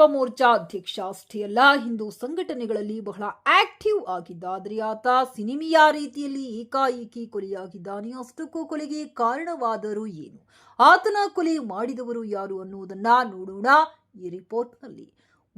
ಯುವ ಮೋರ್ಚಾ ಅಧ್ಯಕ್ಷ ಅಷ್ಟೇ ಅಲ್ಲ ಹಿಂದೂ ಸಂಘಟನೆಗಳಲ್ಲಿ ಬಹಳ ಆಕ್ಟಿವ್ ಆಗಿದ್ದ ಆದರೆ ಆತ ಸಿನಿಮಿಯಾ ರೀತಿಯಲ್ಲಿ ಏಕಾಏಕಿ ಕೊಲೆಯಾಗಿದ್ದಾನೆ ಅಷ್ಟಕ್ಕೂ ಕೊಲೆಗೆ ಕಾರಣವಾದರೂ ಏನು? ಆತನ ಕೊಲೆ ಮಾಡಿದವರು ಯಾರು ಅನ್ನುವುದನ್ನ ನೋಡೋಣ ಈ ರಿಪೋರ್ಟ್ನಲ್ಲಿ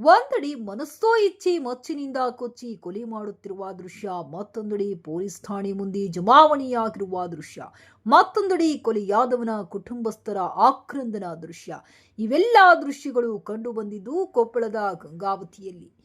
ಒಂದೆಡೆ ಮನಸ್ಸೋ ಇಚ್ಛೆ ಮಚ್ಚಿನಿಂದ ಕೊಚ್ಚಿ ಕೊಲೆ ಮಾಡುತ್ತಿರುವ ದೃಶ್ಯ, ಮತ್ತೊಂದಡಿ ಪೊಲೀಸ್ ಠಾಣೆ ಮುಂದೆ ಜಮಾವಣೆಯಾಗಿರುವ ದೃಶ್ಯ, ಮತ್ತೊಂದಡಿ ಕೊಲೆಯಾದವನ ಕುಟುಂಬಸ್ಥರ ಆಕ್ರಂದನ ದೃಶ್ಯ. ಇವೆಲ್ಲ ದೃಶ್ಯಗಳು ಕಂಡು ಬಂದಿದ್ದು ಕೊಪ್ಪಳದ ಗಂಗಾವತಿಯಲ್ಲಿ.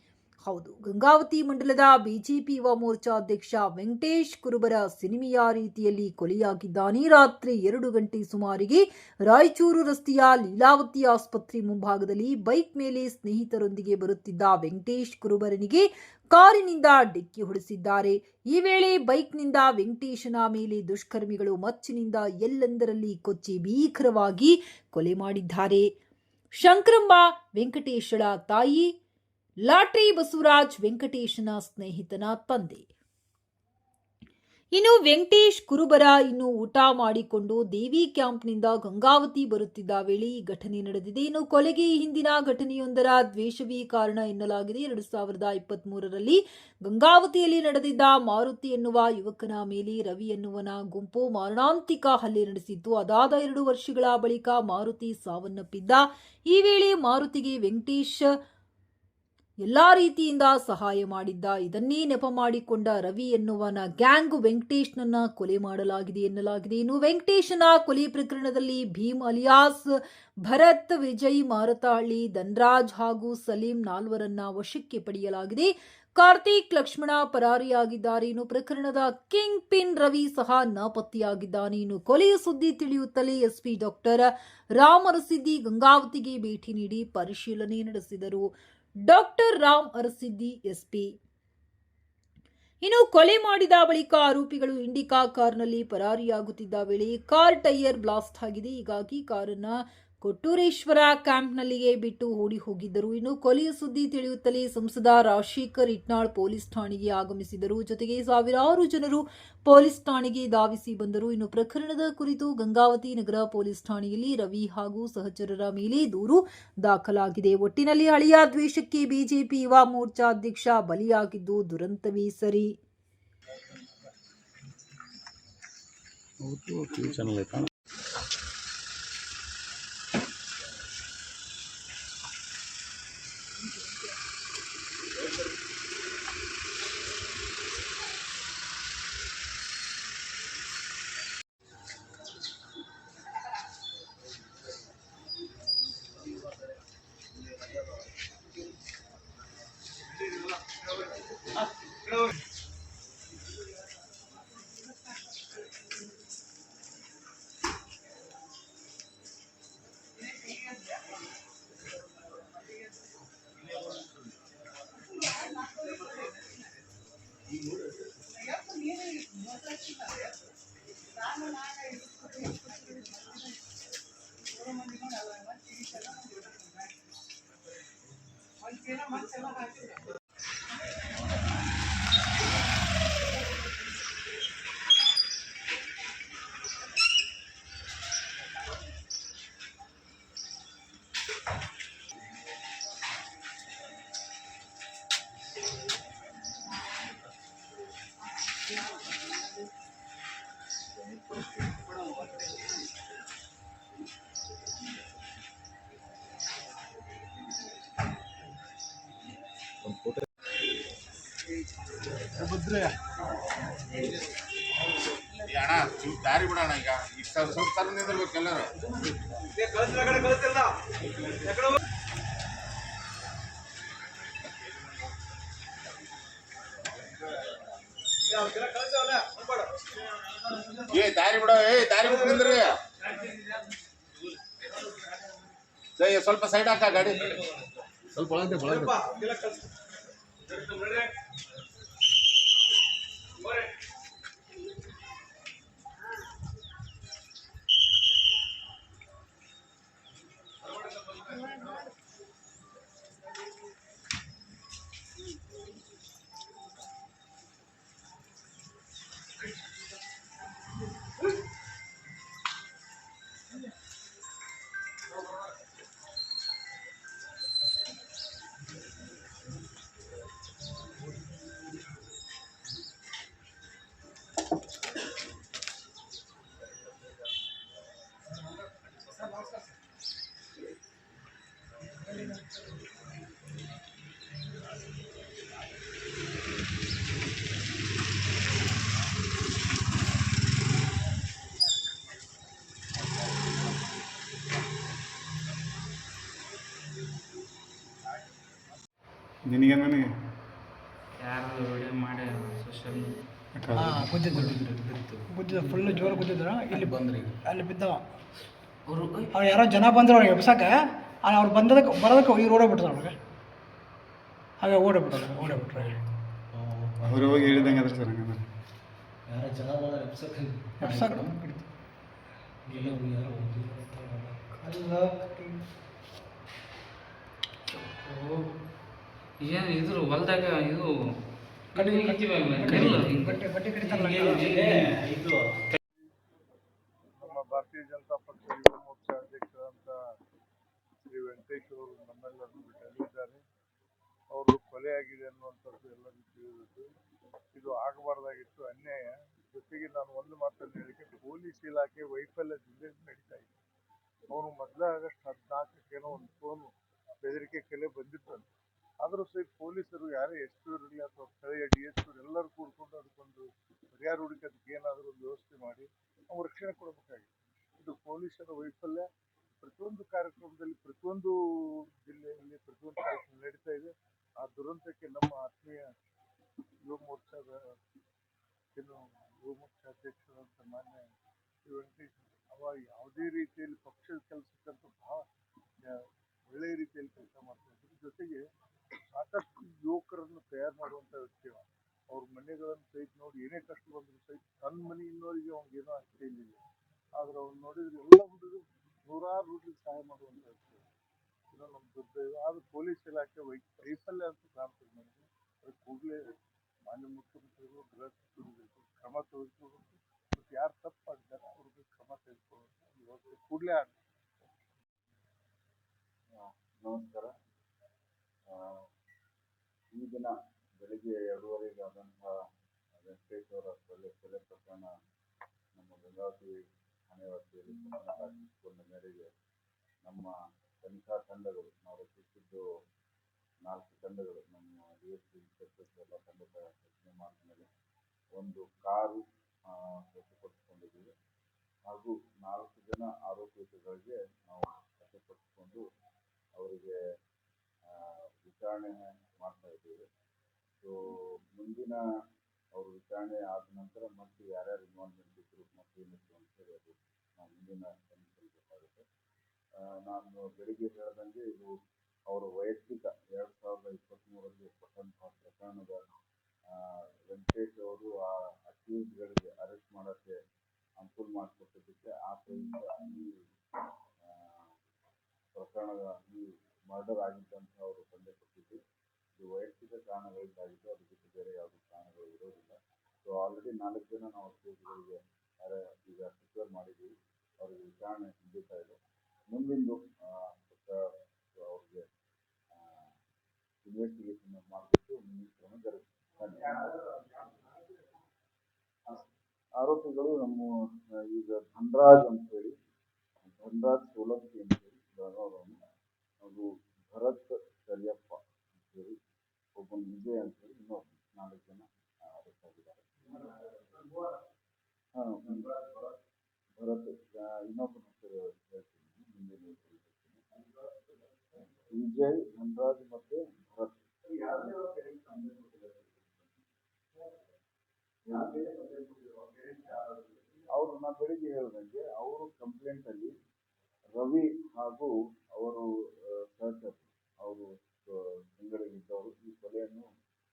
ಹೌದು. ಗಂಗಾವತಿ ಮಂಡಲದ ಬಿಜೆಪಿ ಯುವ ಮೋರ್ಚಾ ಅಧ್ಯಕ್ಷ ವೆಂಕಟೇಶ್ ಕುರುಬರ ಸಿನಿಮಿಯಾ ರೀತಿಯಲ್ಲಿ ಕೊಲೆಯಾಗಿದ್ದಾನೆ. ರಾತ್ರಿ ಎರಡು ಗಂಟೆ ಸುಮಾರಿಗೆ ರಾಯಚೂರು ರಸ್ತೆಯ ಲೀಲಾವತಿ ಆಸ್ಪತ್ರೆ ಮುಂಭಾಗದಲ್ಲಿ ಬೈಕ್ ಮೇಲೆ ಸ್ನೇಹಿತರೊಂದಿಗೆ ಬರುತ್ತಿದ್ದ ವೆಂಕಟೇಶ್ ಕುರುಬರನಿಗೆ ಕಾರಿನಿಂದ ಡಿಕ್ಕಿ ಹೊಡೆಸಿದ್ದಾರೆ. ಈ ವೇಳೆ ಬೈಕ್ನಿಂದ ವೆಂಕಟೇಶನ ಮೇಲೆ ದುಷ್ಕರ್ಮಿಗಳು ಮಚ್ಚಿನಿಂದ ಎಲ್ಲೆಂದರಲ್ಲಿ ಕೊಚ್ಚಿ ಭೀಕರವಾಗಿ ಕೊಲೆ ಮಾಡಿದ್ದಾರೆ. ಶಂಕರಮ್ಮ ವೆಂಕಟೇಶಳ ತಾಯಿ ಲಾಟ್ರಿ ಬಸವರಾಜ್ ವೆಂಕಟೇಶನ ಸ್ನೇಹಿತನ ತಂದೆ. ಇನ್ನು ವೆಂಕಟೇಶ್ ಕುರುಬರ ಇನ್ನು ಊಟ ಮಾಡಿಕೊಂಡು ದೇವಿ ಕ್ಯಾಂಪ್ನಿಂದ ಗಂಗಾವತಿ ಬರುತ್ತಿದ್ದ ವೇಳೆ ಈ ಘಟನೆ ನಡೆದಿದೆ. ಇನ್ನು ಕೊಲೆಗೆ ಹಿಂದಿನ ಘಟನೆಯೊಂದರ ದ್ವೇಷವೇ ಕಾರಣ ಎನ್ನಲಾಗಿದೆ. ಎರಡು ಸಾವಿರದ ಇಪ್ಪತ್ತ್ ಮೂರರಲ್ಲಿ ಗಂಗಾವತಿಯಲ್ಲಿ ನಡೆದಿದ್ದ ಮಾರುತಿ ಎನ್ನುವ ಯುವಕನ ಮೇಲೆ ರವಿ ಎನ್ನುವನ ಗುಂಪು ಮಾರಣಾಂತಿಕ ಹಲ್ಲೆ ನಡೆಸಿತ್ತು. ಅದಾದ ಎರಡು ವರ್ಷಗಳ ಬಳಿಕ ಮಾರುತಿ ಸಾವನ್ನಪ್ಪಿದ್ದ. ಈ ವೇಳೆ ಮಾರುತಿಗೆ ವೆಂಕಟೇಶ್ ಎಲ್ಲಾ ರೀತಿಯಿಂದ ಸಹಾಯ ಮಾಡಿದ್ದ, ಇದನ್ನೇ ನೆಪ ಮಾಡಿಕೊಂಡ ರವಿ ಎನ್ನುವನ ಗ್ಯಾಂಗ್ ವೆಂಕಟೇಶ್ನನ್ನ ಕೊಲೆ ಮಾಡಲಾಗಿದೆ ಎನ್ನಲಾಗಿದೆ. ಇನ್ನು ವೆಂಕಟೇಶನ ಕೊಲೆ ಪ್ರಕರಣದಲ್ಲಿ ಭೀಮ್ ಅಲಿಯಾಸ್, ಭರತ್, ವಿಜಯ್ ಮಾರತಹಳ್ಳಿ ಧನ್ರಾಜ್ ಹಾಗೂ ಸಲೀಂ ನಾಲ್ವರನ್ನ ವಶಕ್ಕೆ ಪಡೆಯಲಾಗಿದೆ. ಕಾರ್ತಿಕ್ ಲಕ್ಷ್ಮಣ ಪರಾರಿಯಾಗಿದ್ದಾರೆ. ಇನ್ನು ಪ್ರಕರಣದ ಕಿಂಗ್ ಪಿನ್ ರವಿ ಸಹ ನಾಪತ್ತೆಯಾಗಿದ್ದಾನೆ. ಇನ್ನು ಕೊಲೆಯ ಸುದ್ದಿ ತಿಳಿಯುತ್ತಲೇ ಎಸ್ಪಿ ಡಾಕ್ಟರ್ ರಾಮರಸಿದ್ದಿ ಗಂಗಾವತಿಗೆ ಭೇಟಿ ನೀಡಿ ಪರಿಶೀಲನೆ ನಡೆಸಿದರು. Doctor Ram Arasiddi, SP. ಇನ್ನು ಕೊಲೆ ಮಾಡಿದ ಬಳಿಕ ಆರೋಪಿಗಳು ಇಂಡಿಕಾ ಕಾರ್ನಲ್ಲಿ ಪರಾರಿಯಾಗುತ್ತಿದ್ದ ವೇಳೆ ಕಾರ್ ಟೈಯರ್ ಬ್ಲಾಸ್ಟ್ ಆಗಿದೆ. ಹೀಗಾಗಿ ಕಾರನ್ನ ಕೊಟ್ಟೂರೇಶ್ವರ ಕ್ಯಾಂಪ್ನಲ್ಲಿಯೇ ಬಿಟ್ಟು ಓಡಿ ಹೋಗಿದ್ದರು ಇನ್ನು ಕೊಲೆಯ ಸುದ್ದಿ ತಿಳಿಯುತ್ತಲೇ ಸಂಸದ ರಾಜಶೇಖರ್ ಇಟ್ನಾಳ್ ಪೊಲೀಸ್ ಠಾಣೆಗೆ ಆಗಮಿಸಿದರು ಜೊತೆಗೆ ಸಾವಿರಾರು ಜನರು ಪೊಲೀಸ್ ಠಾಣೆಗೆ ಧಾವಿಸಿ ಬಂದರು ಇನ್ನು ಪ್ರಕರಣದ ಕುರಿತು ಗಂಗಾವತಿ ನಗರ ಪೊಲೀಸ್ ಠಾಣೆಯಲ್ಲಿ ರವಿ ಹಾಗೂ ಸಹಚರರ ಮೇಲೆ ದೂರು ದಾಖಲಾಗಿದೆ ಒಟ್ಟಿನಲ್ಲಿ ಹಳೆಯ ದ್ವೇಷಕ್ಕೆ ಬಿಜೆಪಿ ಯುವ ಮೋರ್ಚಾ ಅಧ್ಯಕ್ಷ ಬಲಿಯಾಗಿದ್ದು ದುರಂತವೇ ಸರಿ Gracias. ಅಣ್ಣ ಚೂರು ದಾರಿ ಬಿಡೋಣ ಈಗ ಇಷ್ಟ ಸ್ವಲ್ಪ ತರ ನಿಂದಿರ್ಬೇಕು ಎಲ್ಲರೂ ಏ ದಾರಿ ಬಿಡೋ ಏ ದಾರಿ ಬಿಟ್ಟು ನಿಂದ್ರಿ. ಸ್ವಲ್ಪ ಸೈಡ್ ಹಾಕ ಗಾಡಿ. ಸ್ವಲ್ಪ ಒಳಗೆ ಒಳಗೆ ಹಾಂ ಗುದ್ದಿದ್ರು. ಗುದ್ದಿದ ಫುಲ್ ಜೋರು ಗುದ್ದಿದ್ರು. ಇಲ್ಲಿ ಬಂದ್ರಿ. ಅಲ್ಲಿ ಬಿದ್ದವ. ಅವರು ಅವ್ರು ಯಾರೋ ಜನ ಬಂದ್ರು ಅವ್ರಿಗೆ ಎಬ್ಸಕ್ಕೆ. ಅವ್ರು ಬಂದದಕ್ಕೆ ಬರೋದಕ್ಕೆ ಇವ್ರು ಓಡೋಗ್ಬಿಟ್ರು ಅವ್ರಿಗೆ ಹಾಗೆ ಓಡೋಗ್ಬಿಟ್ರು ಓಡೋಗ್ಬಿಟ್ರು ಅವ್ರು. ಹೋಗಿ ಹೇಳಿದಂಗೆ ಅದ್ರ ಸರ್ ಹಂಗಂದ್ರೆ. ಎಬ್ಸಕ್ಕೆ. ಏನು ಇದ್ರ ಹೊಲ್ದಾಗ ಇದು ನಮ್ಮ ಭಾರತೀಯ ಜನತಾ ಪಕ್ಷದ ಯುವ ಮೋರ್ಚಾ ಅಧ್ಯಕ್ಷರಾದಂಥ ಶ್ರೀ ವೆಂಕಟೇಶ್ ಅವರು ನಮ್ಮೆಲ್ಲರನ್ನು ಬಿಟ್ಟಲ್ಲಿದ್ದಾರೆ ಅವರು ಕೊಲೆಯಾಗಿದೆ ಅನ್ನುವಂಥದ್ದು ಎಲ್ಲರಿಗೂ ತಿಳಿದಿತ್ತು ಇದು ಆಗಬಾರ್ದಾಗಿತ್ತು ಅನ್ಯಾಯ. ಜೊತೆಗೆ ನಾನು ಒಂದು ಮಾತನ್ನು ಹೇಳಿಕೆ ಪೊಲೀಸ್ ಇಲಾಖೆ ವೈಫಲ್ಯದಿಂದ ನಡೀತಾ ಇದೆ. ಅವನು ಮೊದಲ ಆಗಸ್ಟ್ ಹದಿನಾಲ್ಕಕ್ಕೇನೋ ಒಂದು ಫೋನು ಬೆದರಿಕೆ ಕೆಲೆ ಬಂದಿತ್ತಂತೆ. ಆದರೂ ಸಹಿತ ಪೊಲೀಸರು ಯಾರೇ ಎಸ್ ಪಿ ಇರಲಿ ಅಥವಾ ಸ್ಥಳೀಯ ಡಿ ಎಸ್ ಪಿ ಎಲ್ಲರೂ ಕೂಡ್ಕೊಂಡು ಅದಕ್ಕೊಂದು ಪರಿಹಾರ ಹುಡುಕೋದಕ್ಕೆ ಏನಾದರೂ ಒಂದು ವ್ಯವಸ್ಥೆ ಮಾಡಿ ಅವ್ರು ರಕ್ಷಣೆ ಕೊಡಬೇಕಾಗಿದೆ. ಇದು ಪೊಲೀಸರ ವೈಫಲ್ಯ. ಪ್ರತಿಯೊಂದು ಕಾರ್ಯಕ್ರಮದಲ್ಲಿ, ಪ್ರತಿಯೊಂದು ಜಿಲ್ಲೆಯಲ್ಲಿ ಪ್ರತಿಯೊಂದು ಕಾರ್ಯಕ್ರಮ ನಡೀತಾ ಇದೆ. ಆ ದುರಂತಕ್ಕೆ ನಮ್ಮ ಆತ್ಮೀಯ ಯುವ ಮೋರ್ಚಾದ ಏನು ಯುವ ಮೋರ್ಚಾ ಅಧ್ಯಕ್ಷರಾದಂಥ ಮಾನ್ಯ ಶ್ರೀ ವೆಂಕಟೇಶ್ ಅವ ಯಾವುದೇ ರೀತಿಯಲ್ಲಿ ಪಕ್ಷದ ಕೆಲಸಕ್ಕಂತೂ ಬಹಳ ಒಳ್ಳೆಯ ರೀತಿಯಲ್ಲಿ ಕೆಲಸ ಮಾಡ್ತಾ ಇದ್ರು ಜೊತೆಗೆ ಸಾಕಷ್ಟು ಯುವಕರನ್ನು ತಯಾರು ಮಾಡುವಂಥ ವ್ಯಕ್ತಿ ಅವ. ಅವ್ರ ಮನೆಗಳನ್ನು ಸಹಿತ ನೋಡಿ ಏನೇ ಕಷ್ಟ ಬಂದ್ರು ಸಹಿತ ತನ್ನ ಮನೆ ಇನ್ನೋರಿಗೆ ಅವ್ನಿಗೇನೋ ಅಷ್ಟೇ ಇಲ್ಲ ಆದ್ರೆ ಅವ್ನು ನೋಡಿದ್ರೆ ಎಲ್ಲ ಹುಡುಗರು ನೂರಾರು ಹುಡುಗರಿಗೆ ಸಹಾಯ ಮಾಡುವಂಥ ವ್ಯಕ್ತಿ ಅವ. ಇದು ನಮ್ಮ ದುರ್ದೈವ. ಆದ್ರೆ ಪೊಲೀಸ್ ಇಲಾಖೆ ವೈ ವೈಫಲ್ಯ ಅಂತ ಕಾಣ್ತದೆ ನನಗೆ ಅದಕ್ಕೆ ಕೂಡಲೇ ಮಾನ್ಯ ಮುಖ್ಯಮಂತ್ರಿಗಳು, ಗೃಹ ಸಚಿವರಿಗೆ ಕ್ರಮ ತೆಗೆದುಕೋಬೇಕು ಮತ್ತು ಯಾರು ತಪ್ಪಾಗಿದ್ದಾರೆ ಅವ್ರಿಗೆ ಕ್ರಮ ತೆಗೆದುಕೊಳ್ಳುವಂಥ ಇವತ್ತು ಕೂಡಲೇ ಆಗಬೇಕು ನಮಸ್ಕಾರ. ಈ ದಿನ ಬೆಳಿಗ್ಗೆ ಎರಡೂವರೆಗೆ ಆದಂತಹ ವೆಂಕಟೇಶ್ ಅವರ ಕೊಲೆ ಕೊಲೆ ಪ್ರಕರಣ ನಮ್ಮ ಗಂಗಾವತಿ ಠಾಣೆ ವ್ಯಾಪ್ತಿಯಲ್ಲಿ ದಾಖಲಿಸಿಕೊಂಡ ಮೇರೆಗೆ ನಮ್ಮ ತನಿಖಾ ತಂಡಗಳು ನಾವು ರಚಿಸಿದ್ದು ನಾಲ್ಕು ತಂಡಗಳು. ನಮ್ಮ ಡಿ ಎಸ್ ಪಿ ಇನ್ಸ್ಪೆಕ್ಟರ್ಸ್ ಎಲ್ಲ ತಂಡದ ರಚನೆ ಮಾಡಿದ ಮೇಲೆ ಒಂದು ಕಾರು ವಶಪಡಿಸಿಕೊಂಡಿದ್ದೀವಿ ಹಾಗೂ ನಾಲ್ಕು ಜನ ಆರೋಪಿತಗಳಿಗೆ ನಾವು ವಶಪಡಿಸಿಕೊಂಡು ಅವರಿಗೆ ವಿಚಾರಣೆ ಮಾಡ್ತಾ ಇದ್ದೇವೆ. ಸೊ ಮುಂದಿನ ಅವರು ವಿಚಾರಣೆ ಆದ ನಂತರ ಮತ್ತೆ ಯಾರ್ಯಾರು ಇನ್ವಾಲ್ವ್ಮೆಂಟ್ ಇದ್ರು ಮತ್ತೆ ಅಂತ ಹೇಳಿ ಅದು ನಾವು ಮುಂದಿನ ಆ, ನಾನು ಬೆಳಿಗ್ಗೆ ಹೇಳ್ದಂಗೆ ಇದು ಅವರ ವೈಯಕ್ತಿಕ ಎರಡು ಸಾವಿರದ ಇಪ್ಪತ್ತ್ಮೂರರಲ್ಲಿ ಕೊಟ್ಟಂತಹ ಪ್ರಕರಣದ ವೆಂಕಟೇಶ್ ಅವರು ಆ ಅಕ್ಯೂಸ್ಗಳಿಗೆ ಅರೆಸ್ಟ್ ಮಾಡೋಕ್ಕೆ ಅನುಕೂಲ ಮಾಡಿಕೊಟ್ಟಿದ್ದಕ್ಕೆ ಆ ಪ್ರಯುಕ್ತ ಈ ಪ್ರಕರಣದ ಈ ಮರ್ಡರ್ ಆಗಿದ್ದಂತ ಅವರು ತಂದೆ ಕೊಟ್ಟಿದ್ದು. ಇದು ವೈಯಕ್ತಿಕ ಕಾರಣಗಳಿಂದಾಗಿದ್ದು ಅದು ಬಿಟ್ಟು ಬೇರೆ ಯಾವುದೇ ಕಾರಣಗಳು ಇರೋದಿಲ್ಲ. ಸೊ ಆಲ್ರೆಡಿ ನಾಲ್ಕು ಜನ ನಾವು ಕೇಸ್ಗಳಿಗೆ ಈಗ ಪ್ರಿಪೇರ್ ಮಾಡಿದ್ದೀವಿ, ಅವರಿಗೆ ವಿಚಾರಣೆ ನಡೀತಾ ಇದೆ. ಮುಂದಿಂದು ಅವ್ರಿಗೆ ಇನ್ವೆಸ್ಟಿಗೇಷನ್ ಮಾಡಿಬಿಟ್ಟು ಮುಂದಿನ ಕ್ರಮ ಆರೋಪಿಗಳು ನಮ್ಮ, ಈಗ ಧನ್ರಾಜ್ ಅಂತೇಳಿ, ಧನ್ರಾಜ್ ಸೋಲಂಕಿ ಅಂತೇಳಿ ಹೇಳಿ ಹಾಗೂ ಭರತ್ ಕರಿಯಪ್ಪ ಅಂತೇಳಿ. ಒಬ್ಬನು ವಿಜಯ್ ಅಂತೇಳಿ ಇನ್ನೊಬ್ಬ ನಾಲ್ಕು ಜನ ಅರೆಸ್ಟ್ ಆಗಿದ್ದಾರೆ ಹಾಂ ಭರತ್ ಆ, ಇನ್ನೊಬ್ಬನ ಹೆಸರು ಹೇಳ್ತೀನಿ ಮುಂದಿನ ಹೆಸರು ಹೇಳ್ತೀನಿ. ವಿಜಯ್ ಧನರಾಜ್ ಮತ್ತೆ ಭರತ್ ಅವರು ನಾ ಬೆಳಿಗ್ಗೆ ಹೇಳಿದಂಗೆ ಅವರು ಕಂಪ್ಲೇಂಟ್ ಅಲ್ಲಿ ರವಿ ಹಾಗೂ ಅವರು ಆ, ಸಹಚರರು ಅವರು ತಿಂಗಳಿಗಿದ್ದವರು ಈ ಕೊಲೆಯನ್ನು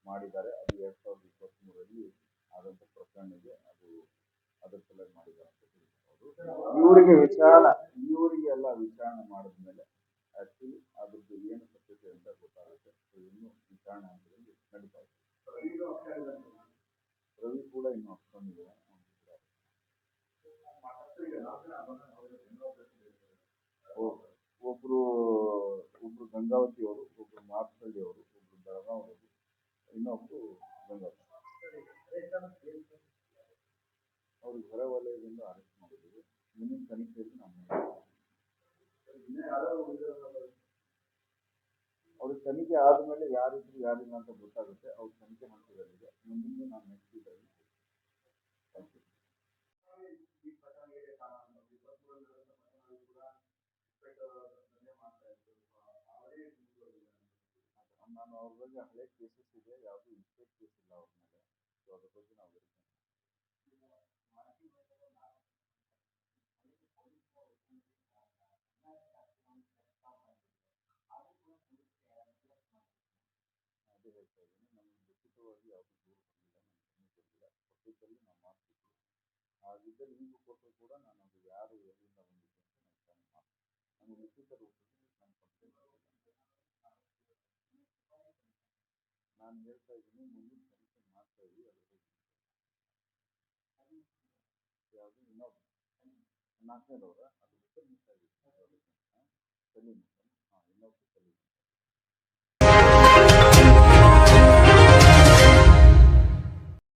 ಮಾಡಿದ್ದಾರೆ ಅದು ಎರಡ್ ಸಾವಿರದ ಇಪ್ಪತ್ತ್ ಮೂರರಲ್ಲಿ ಆದಂತ ಪ್ರಕರಣ ಇದೆ ಅದು ಅದರ ಸಲುವಾಗಿ ಮಾಡಿದ್ದಾರೆ ಅಂತ ತಿಳಿಸ್ಬೋದು ಇವರಿಗೆ ವಿಚಾರ ಇವರಿಗೆ ಎಲ್ಲ ವಿಚಾರಣೆ ಮಾಡಿದ್ಮೇಲೆ ಆಕ್ಚುಲಿ ಅದ್ರದ್ದು ಏನು ಸತ್ಯತೆ ಅಂತ ಗೊತ್ತಾಗುತ್ತೆ ಸೊ ಇನ್ನು ವಿಚಾರಣೆ ಹಂತದಲ್ಲಿ ನಡೀತಾ ಇದೆ ರವಿ ಕೂಡ ಇನ್ನು ಅಪ್ಕೊಂಡಿದೆ ಒಬ್ರು ಒಬ್ಬರು ಗಂಗಾವತಿ ಅವರು ಒಬ್ರು ಮಾರ್ಸಳ್ಳಿ ಅವರು ಒಬ್ರು ಬೆಳಗಾವ್ ಅವರು ಇನ್ನೊಬ್ರು ಗಂಗಾವತಿ. ಅವ್ರಿಗೆ ಹೊರ ವಲಯದಿಂದ ಅರೆಸ್ಟ್ ಮಾಡಿದ್ದೀವಿ ಮುಂದಿನ ತನಿಖೆಯಲ್ಲಿ ನಾವು ಅವ್ರಿಗೆ ತನಿಖೆ ಆದಮೇಲೆ ಯಾರಿದ್ರು ಯಾರಿಲ್ಲ ಅಂತ ಗೊತ್ತಾಗುತ್ತೆ. ಅವ್ರ ತನಿಖೆ ಹಂತದಲ್ಲಿದೆ ಮುಂದಿನ ನಾನು ನೆಕ್ಸ್ಟ್ ಇದರಲ್ಲಿ ಅವ್ರ ಬಗ್ಗೆ ಹಳೆ ಕೇಸಸ್ ಇದೆ, ಯಾವುದು ಇನ್ಸ್ಪೆಕ್ಟ್ ಕೇಸ್ ಇಲ್ಲ ಅವ್ರ ಮೇಲೆ. ಸೊ ಅದ್ರ ಬಗ್ಗೆ ನಾವು ಬರೀತೇವೆ ಅದೇ ಹೇಳ್ತಾ ಇದ್ದೀನಿ, ನಮಗೆ ಲಿಖಿತವಾಗಿ ಯಾವುದು ದೂರು ಬಂದಿಲ್ಲ ಗಮನಕ್ಕೆ ಬಂದಿಲ್ಲ ಕೊಟ್ಟಿದ್ದಲ್ಲಿ ನಾವು ಮಾಡ್ತಿದ್ವಿ. ಹಾಗಿದ್ದಲ್ಲಿ ನೀವು ಕೊಟ್ಟರು ಕೂಡ ನಾನು ಅದು ಯಾರು ಎಲ್ಲಿಂದ ಬಂದಿದ್ದೆ ಅಂತ ನಾನು ಮಾಡ್ತೀನಿ ನಮಗೆ ಲಿಖಿತ ರೂಪದಲ್ಲಿ ನಾನು ಕಂಪ್ಲೇಂಟ್ ನಾನು ಹೇಳ್ತಾ ಇದ್ದೀನಿ ಮುಂದಿನ ತನಿಖೆ ಮಾಡ್ತಾ ಇದ್ದೀವಿ ಅದ್ರ ಬಗ್ಗೆ ಯಾವುದು ಇನ್ನೊಬ್ಬ ನಾಲ್ಕನೇದವರ ಅದು ಹೆಸರು ಮಿಸ್ ಆಗಿದೆ ಸಲೀಮ್ ಹಾಂ ಇನ್ನೊಬ್ಬ ಸಲೀಮ್